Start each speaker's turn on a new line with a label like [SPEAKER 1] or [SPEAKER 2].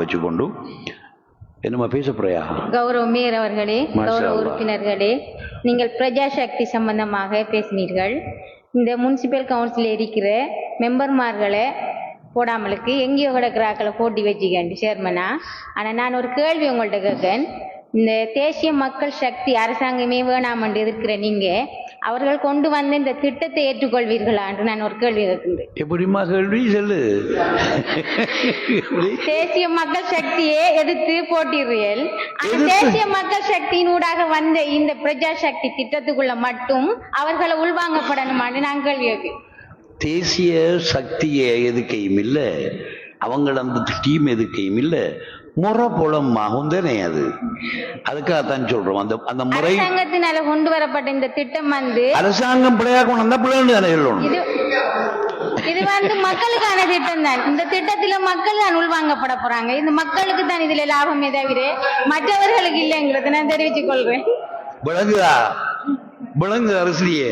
[SPEAKER 1] வச்சுக்கொண்டு என்னம்மா பேச போறியா?
[SPEAKER 2] கௌரவ மேயர் அவர்களே கௌரவ. உறுப்பினர்களே நீங்கள் பிரஜா சக்தி சம்பந்தமாக பேசினீர்கள். இந்த முனிசிபல் கவுன்சில் இருக்கிற மெம்பர்மார்களை போடாமலுக்கு எங்கேயோ கிடக்கிறாக்களை போட்டி வச்சுக்கேன் சேர்மனா? ஆனால் நான் ஒரு கேள்வி உங்கள்ட்ட கேட்கேன் இந்த தேசிய மக்கள் சக்தி அரசாங்கமே வேணாமன்று எதிர்க்கிற நீங்க அவர்கள் கொண்டு வந்த இந்த திட்டத்தை ஏற்றுக்கொள்வீர்களா என்று நான் ஒரு கேள்வி கேட்கின்றேன்.
[SPEAKER 1] எப்படிம்மா கேள்வி? சொல்லு?
[SPEAKER 2] தேசிய மக்கள் சக்தியை எதிர்த்து போட்டிடுறீர்கள் அந்த? தேசிய மக்கள் சக்தியின் ஊடாக வந்த இந்த பிரஜா சக்தி திட்டத்துக்குள்ள மட்டும் அவர்களை உள்வாங்கப்படணுமான்னு நான் கேள்வி
[SPEAKER 1] தேசிய சக்தியை எதுக்கையும் இல்ல. அவங்கள அந்த டீம் எதுக்கையும் இல்ல. முறை புலமாகும் தானே அது? அதுக்காகத்தான் சொல்றோம். அந்த அந்த முறை
[SPEAKER 2] அரசாங்கத்தினால கொண்டு வரப்பட்ட இந்த திட்டம் வந்து
[SPEAKER 1] அரசாங்கம் பிள்ளையா கொண்டு வந்தா பிள்ளைன்னு தானே சொல்லணும்.
[SPEAKER 2] இது வந்து மக்களுக்கான திட்டம் தான் இந்த திட்டத்துல மக்கள் தான் உள்வாங்கப்பட போறாங்க. இந்த மக்களுக்கு தான் இதுல லாபமே தவிர மற்றவர்களுக்கு இல்லைங்கிறத நான் தெரிவித்துக் கொள்றேன்
[SPEAKER 1] விளங்குதா விளங்கு அரசியே.